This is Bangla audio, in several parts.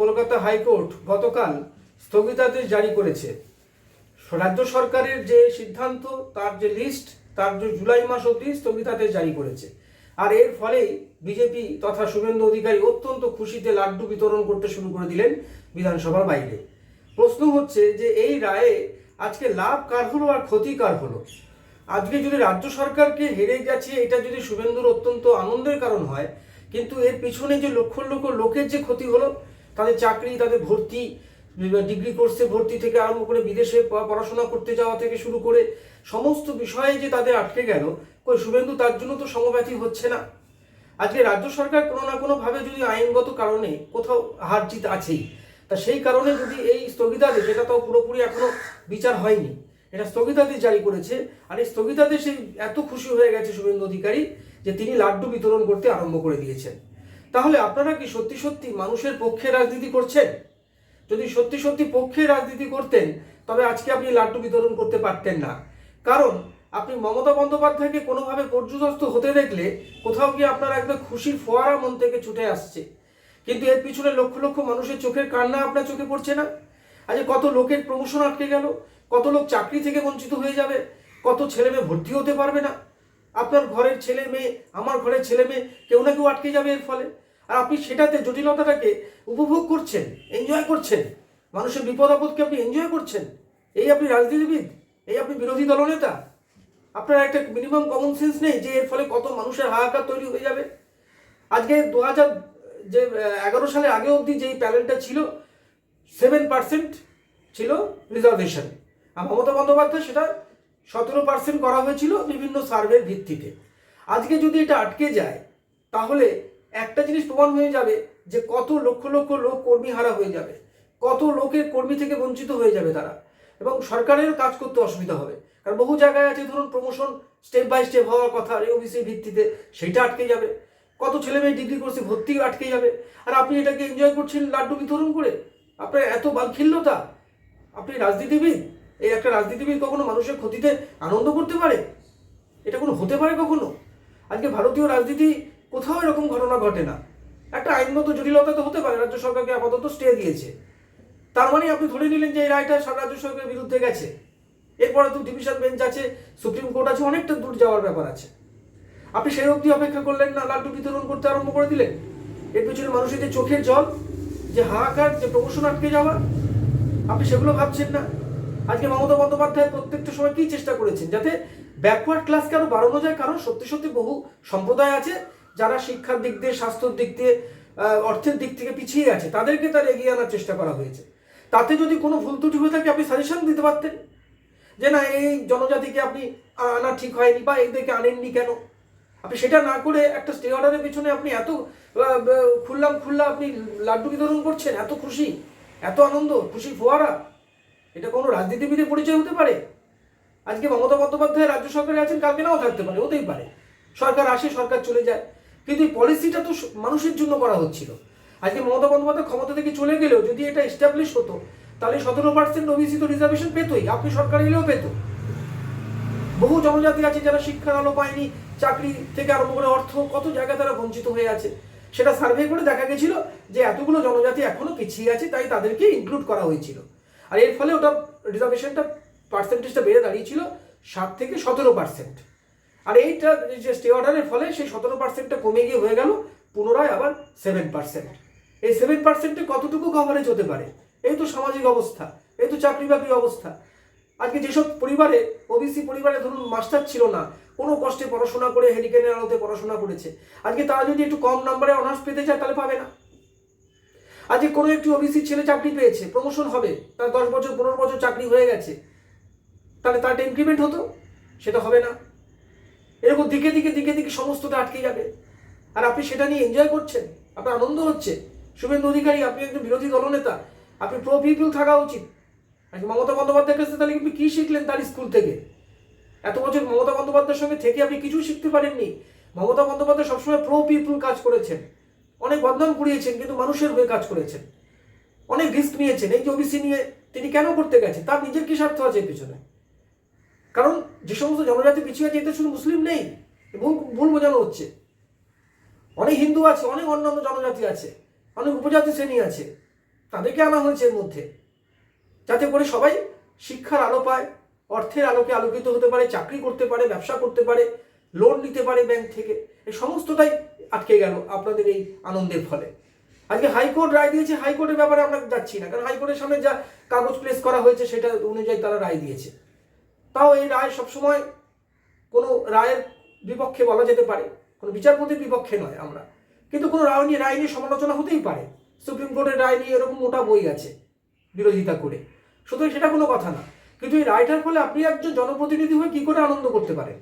কলকাতা হাইকোর্ট গতকাল স্থগিতাদেশ জারি করেছে। রাজ্য সরকারের যে সিদ্ধান্ত, তার যে লিস্ট তার যে জুলাই মাস অবধি স্থগিতাদেশ জারি করেছে। আর এর ফলে বিজেপি তথা শুভেন্দু অধিকারী অত্যন্ত খুশিতে লাড্ডু বিতরণ করতে শুরু করে দিলেন বিধানসভার বাইরে। প্রশ্ন হচ্ছে যে এই রায়ে আজকে লাভ কার হলো আর ক্ষতি কার হলো? আজকে যদি রাজ্য সরকারকে হেরে গেছে, এটা যদি শুভেন্দুর অত্যন্ত আনন্দের কারণ হয়, কিন্তু এর পিছনে যে লক্ষ লক্ষ লোকের যে ক্ষতি হলো তাদের চাকরি, তাদের ভর্তি, ডিগ্রি কোর্সে ভর্তি থেকে আরম্ভ করে বিদেশে পড়াশোনা করতে যাওয়া থেকে শুরু করে সমস্ত বিষয়ে যে তাদের আটকে গেল, কই শুভেন্দু, তার জন্য তো সমব্যথী হচ্ছে না। আজকে রাজ্য সরকার কোনো না কোনোভাবে যদি আইনগত কারণে কোথাও হার জিত আছেই, তা সেই কারণে যদি এই স্থগিতাদেশ এটা তো পুরোপুরি এখনও বিচার হয়নি, এটা স্থগিতাদেশ জারি করেছে, আর এই স্থগিতাদেশে এত খুশি হয়ে গেছে শুভেন্দু অধিকারী যে তিনি লাড্ডু বিতরণ করতে আরম্ভ করে দিয়েছেন। তাহলে আপনারা কি সত্যি সত্যি মানুষের পক্ষে রাজনীতি করছেন? যদি সত্যি সত্যি পক্ষে রাজনীতি করতেন, তবে আজকে আপনি লাড্ডু বিতরণ করতে পারতেন না। কারণ, আপনি মমতা বন্দ্যোপাধ্যায়কে কোনোভাবে পর্যদস্ত হতে দেখলে, কোথাও গিয়ে আপনার একদম খুশির ফোয়ারা মন থেকে ছুটে আসছে। কিন্তু এর পিছনে লক্ষ লক্ষ মানুষের চোখের কান্না আপনার চোখে পড়ছে না? আজ কত লোকের প্রমোশন আটকে গেল? কত লোক চাকরি থেকে বঞ্চিত হয়ে যাবে? কত ছেলে মেয়ে ভর্তি হতে পারবে না? আপনার ঘরের ছেলে মেয়ে, আমার ঘরের ছেলে মেয়ে কেউ না কেউ আটকে যাবে এর ফলে। আর আপনি সেটাতে জটিলতাটাকে উপভোগ করছেন এনজয় করছেন। মানুষের বিপদ আপদকে আপনি এনজয় করছেন। এই আপনি রাজনীতিবিদ, এই আপনি বিরোধী দলনেতা। আপনার একটা মিনিমাম কমন সেন্স নেই যে এর ফলে কত মানুষের হাহাকার তৈরি হয়ে যাবে? আজকে দু হাজার যে এগারো সালে আগে অবধি যেই প্যানেলটা ছিল সেভেন পার্সেন্ট ছিল রিজার্ভেশন আর মমতা বন্দ্যোপাধ্যায় সেটা সতেরো পার্সেন্ট করা হয়েছিল বিভিন্ন সার্ভের ভিত্তিতে। আজকে যদি এটা আটকে যায়, তাহলে একটা জিনিস প্রমাণ হয়ে যাবে যে কত লক্ষ লক্ষ লোক কর্মী হারা হয়ে যাবে, কত লোকের কর্মী থেকে বঞ্চিত হয়ে যাবে তারা। এবং সরকারের কাজ করতে অসুবিধা হবে। কারণ বহু জায়গায় আছে, ধরুন প্রমোশন স্টেপ বাই স্টেপ হওয়ার কথা ওবিসির ভিত্তিতে সেটা আটকে যাবে। কত ছেলে মেয়ে ডিগ্রি কোর্সে ভর্তি আটকে যাবে। আর আপনি এটাকে এনজয় করছেন লাড্ডু বিতরণ করে। আপনার এত বালখিল্যতা আপনি রাজনীতিবিদ, এই একটা রাজনীতিবিদ কখনো মানুষের ক্ষতিতে আনন্দ করতে পারে? এটা কোনো হতে পারে কখনো? আজকে ভারতীয় রাজনীতি কোথাও এরকম ঘটনা ঘটে না। একটা আইনগত জটিলতা তো হতে পারে, রাজ্য সরকারকে আপাতত স্টে দিয়েছে। তার মানে আপনি ধরে নিলেন যে এই রায়টা রাজ্য সরকারের বিরুদ্ধে গেছে। এরপরে তো ডিভিশন বেঞ্চ আছে, সুপ্রিম কোর্ট আছে, অনেকটা দূর যাওয়ার ব্যাপার আছে। আপনি সেই অবধি অপেক্ষা করলেন না, লাড্ডু বিতরণ করতে আরম্ভ করে দিলেন। এর পিছনে মানুষের যে চোখের জল, যে হাহাকার, যে প্রমোশন আটকে যাওয়া, আপনি সেগুলো ভাবছেন না। আজকে মমতা বন্দ্যোপাধ্যায় প্রত্যেকটা সময় কি চেষ্টা করেছেন? যাতে ব্যাকওয়ার্ড ক্লাসকে আরও বাড়ানো যায়? কারণ সত্যি সত্যি বহু সম্প্রদায় আছে যারা শিক্ষার দিক দিয়ে, স্বাস্থ্যর দিক দিয়ে অর্থের দিক থেকে পিছিয়ে আছে, তাদেরকে তার এগিয়ে আনার চেষ্টা করা হয়েছে। তাতে যদি কোনো ভুল ত্রুটি হয়ে থাকে, আপনি সাজেশন দিতে পারতেন যে না, এই জনজাতিকে আপনি আনা ঠিক হয়নি বা এদেরকে আনেননি কেন? আপনি সেটা না করে একটা স্টে অর্ডারের পেছনে আপনি এত খুললাম খুললা আপনি লাড্ডু বিতরণ করছেন, এত খুশি, এত আনন্দ, খুশি ফোয়ারা, এটা কোনো রাজনীতিবিদের পরিচয় হতে পারে? আজকে মমতা বন্দ্যোপাধ্যায় রাজ্য সরকারে আছেন, কালকে নাও থাকতে পারে, হতেই পারে। সরকার আসে, সরকার চলে যায়। কিন্তু এই পলিসিটা তো মানুষের জন্য করা হচ্ছিল। আজকে মমতা বন্দ্যোপাধ্যায় ক্ষমতা থেকে চলে গেলেও যদি এটা এস্টাবলিশ হতো, তাহলে সতেরো পার্সেন্ট ওবিসি তো রিজার্ভেশন পেতোই, আপনি সরকার এলেও পেত। বহু জনজাতি আছে যারা শিক্ষার আলো পায়নি, চাকরি থেকে আরম্ভ করে অর্থ, কত জায়গায় তারা বঞ্চিত হয়ে আছে। সেটা সার্ভে করে দেখা গেছিল যে এতগুলো জনজাতি এখনও পিছিয়ে আছে, তাই তাদেরকে ইনক্লুড করা হয়েছিল। আর এর ফলে ওটা রিজার্ভেশনটা পার্সেন্টেজটা বেড়ে দাঁড়িয়েছিল সাত থেকে সতেরো পার্সেন্ট আর এইটা যে স্টে অর্ডারের ফলে সেই সতেরো পার্সেন্টটা কমে গিয়ে হয়ে গেল, পুনরায় আবার সেভেন পার্সেন্ট এই সেভেন পার্সেন্টে কতটুকু কভারেজ হতে পারে? এই তো সামাজিক অবস্থা, এই তো চাকরি বাকরির অবস্থা। আজকে যেসব পরিবারে ওবিসি পরিবারে ধরুন মাস্টার ছিল না, কোনো কষ্টে পড়াশোনা করে হেরিকেনের আলোতে পড়াশোনা করেছে। আজকে তারা যদি একটু কম নাম্বারে অনার্স পেতে চায়, তাহলে পাবে না। আজকে কোনো একটি ওবিসি ছেলে চাকরি পেয়েছে প্রমোশন হবে, তার দশ বছর, পনেরো বছর চাকরি হয়ে গেছে, তাহলে তার ইনক্রিমেন্ট হতো, সেটা হবে না। এরকম দিকে দিকে দিকে দিকে সমস্তটা আটকে যাবে। আর আপনি সেটা নিয়ে এনজয় করছেন, আপনার আনন্দ হচ্ছে। শুভেন্দু অধিকারী, আপনি একজন বিরোধী দলনেতা, আপনি প্রো পিপুল থাকা উচিত। আজকে মমতা বন্দ্যোপাধ্যায়ের কাছে তাহলে আপনি কী শিখলেন তার স্কুল থেকে? এত বছর মমতা বন্দ্যোপাধ্যায়ের সঙ্গে থেকে আপনি কিছু শিখতে পারেননি। মমতা বন্দ্যোপাধ্যায় সবসময় প্রো পিপুল কাজ করেছেন। অনেক বদনাম কুড়িয়েছেন, কিন্তু মানুষের হয়ে কাজ করেছেন। অনেক রিস্ক নিয়েছেন। এই যে ওবিসি নিয়ে তিনি কেন করতে গেছেন? তার নিজের কি স্বার্থ আছে পিছনে? কারণ যে সমস্ত জনজাতি পিছিয়ে আছে, এতে শুধু মুসলিম নেই ভুল ভুল বোঝানো হচ্ছে। অনেক হিন্দু আছে, অনেক অন্যান্য জনজাতি আছে, অনেক উপজাতি শ্রেণি আছে, তাদেরকে আনা হয়েছে এর মধ্যে। যাতে করে সবাই শিক্ষার আলো পায়, অর্থের আলোকে আলোকিত হতে পারে, চাকরি করতে পারে, ব্যবসা করতে পারে লোন নিতে পারে ব্যাংক থেকে এই সমস্তটাই আটকে গেল আপনাদের এই আনন্দের ফলে। আজকে হাইকোর্ট রায় দিয়েছে, হাইকোর্টের ব্যাপারে আমরা যাচ্ছি না, কারণ হাইকোর্টের সামনে যা কাগজ প্লেস করা হয়েছে, সেটা অনুযায়ী তারা রায় দিয়েছে। তাও এই রায় সবসময় কোনো রায়ের বিপক্ষে বলা যেতে পারে। কোনো বিচারপতির বিপক্ষে নয় আমরা। কিন্তু কোনো রায় নিয়ে রায় নিয়ে সমালোচনা হতেই পারে। সুপ্রিম কোর্টের রায় নিয়ে এরকম মোটা বই আছে বিরোধিতা করে। সুতরাং সেটা কোনো কথা না। কিন্তু এই রায়টার ফলে আপনি একজন জনপ্রতিনিধি হয়ে কি করে আনন্দ করতে পারেন?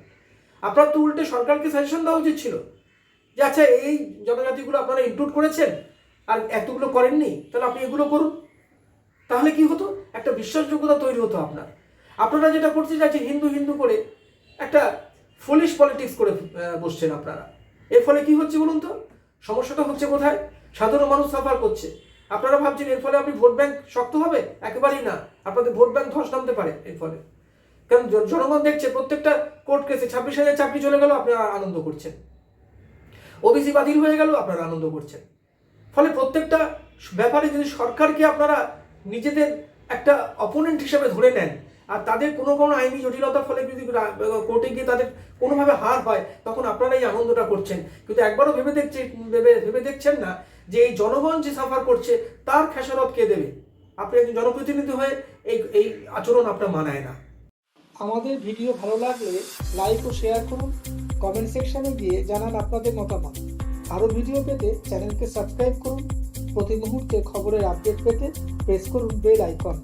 আপনার তো উল্টে সরকারকে সাজেশন দেওয়া উচিত ছিল যে আচ্ছা এই জনজাতিগুলো আপনারা ইনক্লুড করেছেন আর এতগুলো করেননি, তাহলে আপনি এগুলো করুন। তাহলে কি হতো? একটা বিশ্বাসযোগ্যতা তৈরি হতো আপনার। আপনারা যেটা করতে চাইছেন, হিন্দু হিন্দু করে একটা ফলিশ পলিটিক্স করে বসছেন আপনারা। এর ফলে কি হচ্ছে বলুন তো? সমস্যাটা হচ্ছে কোথায়? সাধারণ মানুষ সাফার করছে। আপনারা ভাবছেন, এর ফলে আপনি ভোট ব্যাংক শক্ত হবে? একেবারেই না। আপনাদের ভোট ব্যাংক ধস নামতে পারে এর ফলে। কারণ জন- জনগণ দেখছে, প্রত্যেকটা কোর্ট কেসে ছাব্বিশ হাজার চাকরি চলে গেল, আপনারা আনন্দ করছেন। ওবিসি বাতিল হয়ে গেল, আপনারা আনন্দ করছেন। ফলে প্রত্যেকটা ব্যাপারে যদি সরকারকে আপনারা নিজেদের একটা অপোনেন্ট হিসেবে ধরে নেন আর তাদের কোনো কোনো আইনি জটিলতার ফলে যদি কোর্টে গিয়ে তাদের কোনোভাবে হার হয়, তখন আপনারা এই আনন্দটা করছেন। কিন্তু একবারও ভেবে দেখছে, ভেবে ভেবে দেখছেন না যে এই জনগণ যে সাফার করছে, তার খেসারত কে দেবে? আপনি একজন জনপ্রতিনিধি হয়ে এই এই আচরণ আপনার মানায় না। আমাদের ভিডিও ভালো লাগলে লাইক ও শেয়ার করুন কমেন্ট সেকশনে গিয়ে জানান আপনাদের মতামত। আরও ভিডিও পেতে চ্যানেলকে সাবস্ক্রাইব করুন। প্রতি মুহূর্তে খবরের আপডেট পেতে প্রেস করুন বেল আইকন